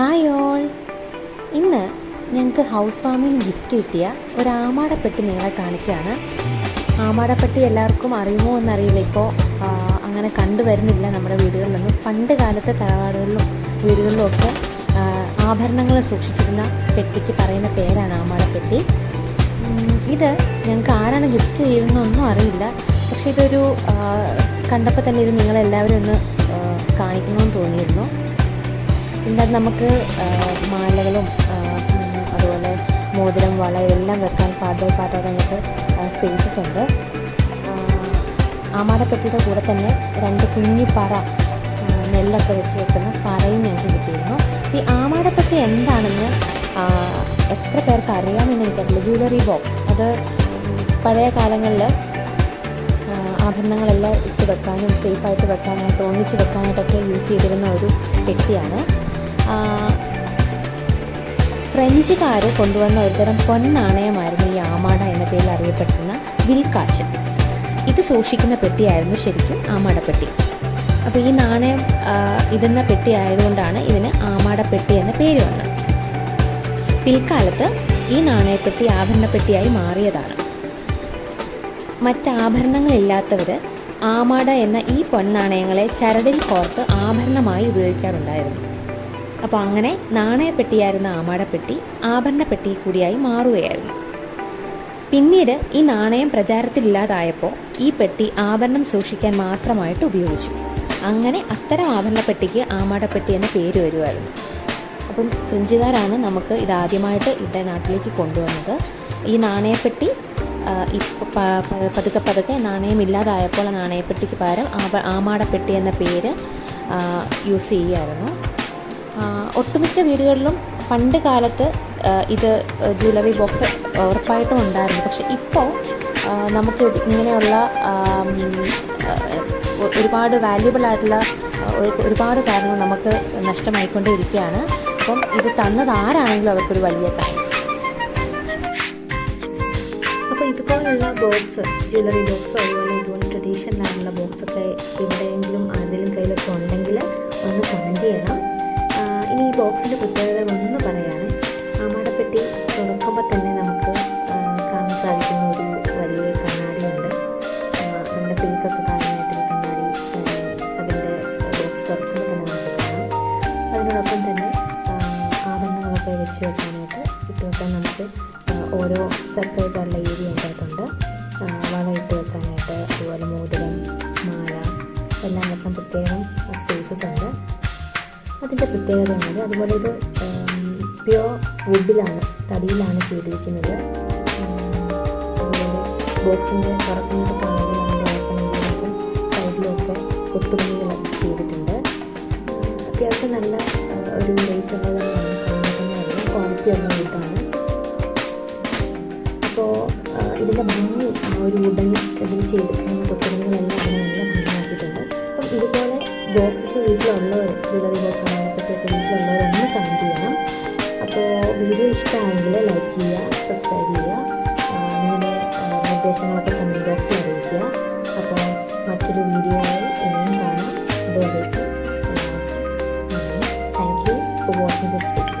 Hi all ഇന്ന് ഞങ്ങൾക്ക് house വാമിങ് gift കിട്ടിയ ഒരു ആമാടപ്പെട്ടി നിങ്ങളെ കാണിക്കുകയാണ്. ആമാടപ്പെട്ടി എല്ലാവർക്കും അറിയുമോ എന്നറിയില്ല ഇപ്പോൾ അങ്ങനെ കണ്ടുവരുന്നില്ല നമ്മുടെ വീടുകളിലൊന്നും പണ്ട് കാലത്തെ തറവാടുകളിലും വീടുകളിലും ഒക്കെ ആഭരണങ്ങൾ സൂക്ഷിച്ചിരുന്ന പെട്ടിക്ക് പറയുന്ന പേരാണ് ആമാടപ്പെട്ടി. ഇത് ഞങ്ങൾക്ക് ആരാണ് ഗിഫ്റ്റ് ചെയ്തതെന്നൊന്നും അറിയില്ല. പക്ഷേ ഇതൊരു കണ്ടപ്പോൾ തന്നെ ഇത് നിങ്ങളെല്ലാവരും ഒന്ന് കാണിക്കണമെന്ന് തോന്നിയിരുന്നു. അത് നമുക്ക് മാലകളും അതുപോലെ മോതിരം വള എല്ലാം വെക്കാൻ പാട്ടായിട്ട് നമുക്ക് സ്പേസസ് ഉണ്ട്. ആ, ആമാടപ്പെട്ടിയുടെ കൂടെ തന്നെ രണ്ട് കുഞ്ഞി പറ നെല്ലൊക്കെ വെച്ച് വെക്കുന്ന പറയും ഞങ്ങൾക്ക് കിട്ടിയിരുന്നു ഈ ആമാടപ്പെട്ടി എന്താണെന്ന് എത്ര പേർക്ക് അറിയാമെന്ന് എനിക്കറിയില്ല. ജ്വല്ലറി ബോക്സ് അത് പഴയ കാലങ്ങളിൽ ആഭരണങ്ങളെല്ലാം ഇട്ട് വെക്കാനും സേഫായിട്ട് വെക്കാനായിട്ട് ഒന്നിച്ച് വെക്കാനായിട്ടൊക്കെ യൂസ് ചെയ്തിരുന്ന ഒരു ആ, ഫ്രഞ്ചുകാർ കൊണ്ടുവന്ന ഒരുതരം പൊന്നാണയമായിരുന്നു ഈ ആമാട എന്ന പേരിൽ അറിയപ്പെടുന്ന വിൽക്കാശ്. ഇത് സൂക്ഷിക്കുന്ന പെട്ടിയായിരുന്നു ശരിക്കും ആമാടപ്പെട്ടി അപ്പോൾ ഈ നാണയം ഇടുന്ന പെട്ടി ആയതുകൊണ്ടാണ് ഇതിന് ആമാടപ്പെട്ടി എന്ന പേര് വന്നത്. പിൽക്കാലത്ത് ഈ നാണയപ്പെട്ടി ആഭരണപ്പെട്ടിയായി മാറിയതാണ്. മറ്റാഭരണങ്ങളില്ലാത്തവർ ആമാട എന്ന ഈ പൊന്നാണയങ്ങളെ ചരടിൽ കോർത്ത് ആഭരണമായി ഉപയോഗിക്കാറുണ്ടായിരുന്നു. അപ്പോൾ അങ്ങനെ നാണയപ്പെട്ടിയായിരുന്ന ആമാടപ്പെട്ടി ആഭരണപ്പെട്ടി കൂടിയായി മാറുകയായിരുന്നു. പിന്നീട് ഈ നാണയം പ്രചാരത്തിലില്ലാതായപ്പോൾ ഈ പെട്ടി ആഭരണം സൂക്ഷിക്കാൻ മാത്രമായിട്ട് ഉപയോഗിച്ചു. അങ്ങനെ അത്തരം ആഭരണപ്പെട്ടിക്ക് ആമാടപ്പെട്ടി എന്ന പേര് വരുമായിരുന്നു അപ്പം ഫ്രഞ്ചുകാരാണ് നമുക്ക് ഇതാദ്യമായിട്ട് ഇവിടെ നാട്ടിലേക്ക് കൊണ്ടുവന്നത്. ഈ നാണയപ്പെട്ടി പതുക്കെ പതുക്കെ നാണയം ഇല്ലാതായപ്പോൾ ആ നാണയപ്പെട്ടിക്ക് പകരം ആമാടപ്പെട്ടി എന്ന പേര് യൂസ് ചെയ്യുമായിരുന്നു ഒട്ടുമിക്ക വീടുകളിലും പണ്ട് കാലത്ത് ഇത് ജ്വല്ലറി ബോക്സ് ഉറപ്പായിട്ടും ഉണ്ടായിരുന്നു. പക്ഷെ ഇപ്പോൾ നമുക്ക് ഇങ്ങനെയുള്ള ഒരുപാട് വാല്യുബിൾ ആയിട്ടുള്ള ഒരുപാട് കാര്യങ്ങൾ നമുക്ക് നഷ്ടമായിക്കൊണ്ടേ ഇരിക്കുകയാണ് അപ്പം ഇത് തന്നത് ആരാണെങ്കിലും അവർക്കൊരു വലിയ താങ്ക്സ് അപ്പോൾ ഇതുപോലുള്ള ബോക്സ് ജ്വല്ലറി ബോക്സ് അതുപോലെ ഇതുപോലെ ആയിട്ടുള്ള ബോക്സൊക്കെ എവിടെയെങ്കിലും ആരുടെയും കയ്യിലൊക്കെ ഉണ്ടെങ്കിൽ ഒന്ന് കമന്റ് ചെയ്യണം. ഇനി ഈ ബോക്സിന്റെ പ്രത്യേകത ഒന്ന് പറയാണ് ആമാടപ്പെട്ടി തുറക്കുമ്പോൾ തന്നെ നമുക്ക് കാണാൻ സാധിക്കുന്ന ഒരു വലിയ കണ്ണാടിയുണ്ട്. നമ്മുടെ ഫേസൊക്കെ കാണാനായിട്ടൊരു കണ്ണാടി അതിന്റെ ബോക്സ് തുറക്കുമ്പോൾ തന്നെ നമുക്ക് കാണാം. അതിനോടൊപ്പം തന്നെ ആഭരണങ്ങളൊക്കെ വെച്ച് വെക്കാനായിട്ട് ഇട്ട് വെക്കാൻ നമുക്ക് ഓരോ സെപ്പറേറ്റ് ഏരിയ ഉണ്ടായിട്ടുണ്ട് വള ഇട്ട് വെക്കാനായിട്ട് അതുപോലെ മോതിരം മാല എല്ലാം വെക്കാൻ പ്രത്യേകം സ്പേസസ് ഉണ്ട്. അതിന്റെ പ്രത്യേകതയാണത്. അതുപോലെ ഇത് പ്യുവർ വുഡിലാണ് തടിയിലാണ് ചെയ്തിരിക്കുന്നത്. അതുപോലെ ബോക്സിന്റെ പുറത്തുനിന്നൊക്കെ ഓപ്പണിങ്ങിലൊക്കെ സൈഡിലൊക്കെ കൊത്തുപണികൾ ചെയ്തിട്ടുണ്ട്. അത്യാവശ്യം നല്ല ഒരു റേറ്റ് ഉള്ളതാണ് കാണുന്നത് ക്വാളിറ്റി ഉള്ള വുഡാണ് അപ്പോൾ ഇതിന്റെ ഭംഗി ആ ഒരു വുഡൻ ഇതിൽ ചെയ്തിരിക്കുന്ന കൊത്തുപണികളെല്ലാം അതിനെ നല്ല ഭംഗിയാക്കിയിട്ടുണ്ട്. അപ്പം ഇതുപോലെ ബോക്സസ് വീട്ടിലുള്ളവർ ജ്വല്ലറി വീട്ടിലുള്ളവർ ഒന്ന് കമന്റ് ചെയ്യണം. അപ്പോൾ വീഡിയോ ഇഷ്ടമാണെങ്കിൽ ലൈക്ക് ചെയ്യുക സബ്സ്ക്രൈബ് ചെയ്യുക നിങ്ങളുടെ നിർദ്ദേശങ്ങളൊക്കെ കമന്റ് ബോക്സിൽ അറിയിക്കുക. അപ്പോൾ മറ്റൊരു വീഡിയോ ഇനിയും കാണാം. Thank you for watching this video